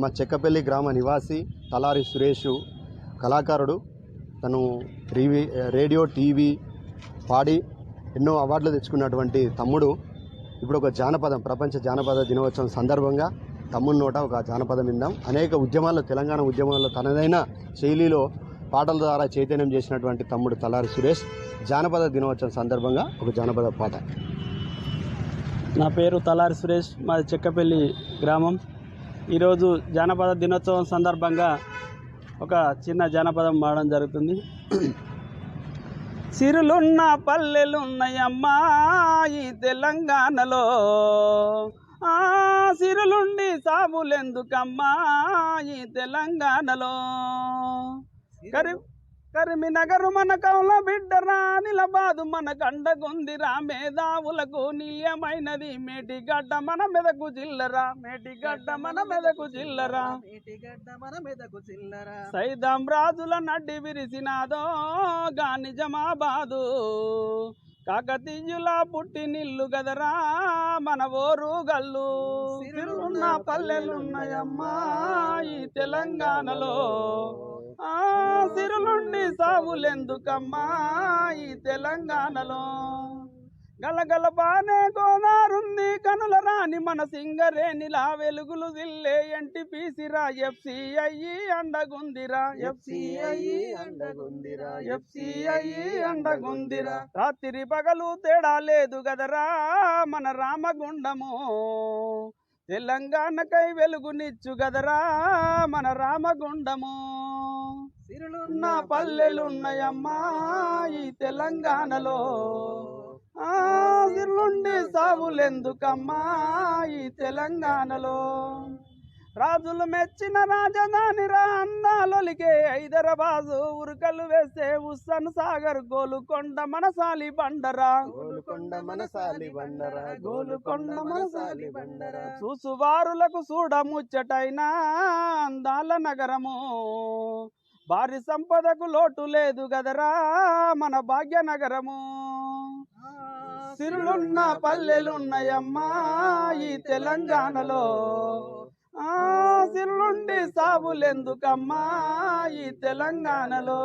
మా చెక్కపల్లి గ్రామ నివాసి తలారి సురేష్ కళాకారుడు. తను టీవీ రేడియో టీవీ పాడి ఎన్నో అవార్డులు తెచ్చుకున్నటువంటి తమ్ముడు. ఇప్పుడు ఒక జానపదం ప్రపంచ జానపద దినోత్సవం సందర్భంగా తమ్ముడి నోట ఒక జానపదం విందాం. అనేక ఉద్యమాల్లో తెలంగాణ ఉద్యమాల్లో తనదైన శైలిలో పాటల ద్వారా చైతన్యం చేసినటువంటి తమ్ముడు తలారి సురేష్ జానపద దినోత్సవం సందర్భంగా ఒక జానపద పాట. నా పేరు తలారి సురేష్ మాది చెక్కపల్లి గ్రామం. ఈరోజు జానపద దినోత్సవం సందర్భంగా ఒక చిన్న జానపదం పాడడం జరుగుతుంది. సిరులున్న పల్లెలున్నాయమ్మా ఈ తెలంగాణలో. ఆ సిరులుండి సాబులెందుకమ్మా ఈ తెలంగాణలో. కరీ కరిమినగరు మన కౌల బిడ్డరా నిలబాదు మన కండగుందిరా మేధావులకు నిల్యమైనది మేటిగడ్డ మన మెదకు జిల్లరా మేటిగడ్డ మన మెదకు జిల్లరా మేటిగడ్డ మన మెదకు చిల్లర. సైదాం రాజుల నడ్డి విరిసినాదో గాని జమాబాదు. కాకతీయుల పుట్టి నిల్లు గదరా మన ఓరు గల్లు. పల్లెలున్నాయమ్మా ఈ తెలంగాణలో. ఆ ఈ తెలంగాణలో? గలగల బానే గోదారుంది కనుల రాని మన సింగరేనిలా వెలుగులు దిల్లే ఎంటి పీసిరా ఎఫ్సిఐ అండగుందిరా ఎఫ్సిఐ అండగుందిరా ఎఫ్సిఐ అండగుందిరా. రాత్రి పగలు తేడా లేదు గదరా మన రామగుండము. తెలంగాణకై వెలుగునిచ్చు గదరా మన రామగుండము. సిరులున్న పల్లెలున్నాయమ్మా ఈ తెలంగాణలో. ఆ ఇల్లుండి సావులెందుకమ్మా ఈ తెలంగాణలో? రాజులు మెచ్చిన రాజధాని రా అందాలొలికే హైదరాబాదు. ఉరుకలు వేస్తే ఉస్సన్ సాగర్ గోలుకొండ మనసాలి బండరా. గోలుకొండ మనసాలి బండరా గోలుకొండ మనసాలి బండరా. చూసువారులకు చూడ ముచ్చటైనా అందాల నగరము. భారీ సంపదకు లోటు లేదు గదరా మన భాగ్యనగరము. సిరులున్న పల్లెలున్నాయమ్మా ఈ తెలంగాణలో. ఆ సిరులుండి సాబులెందుకమ్మా ఈ తెలంగాణలో.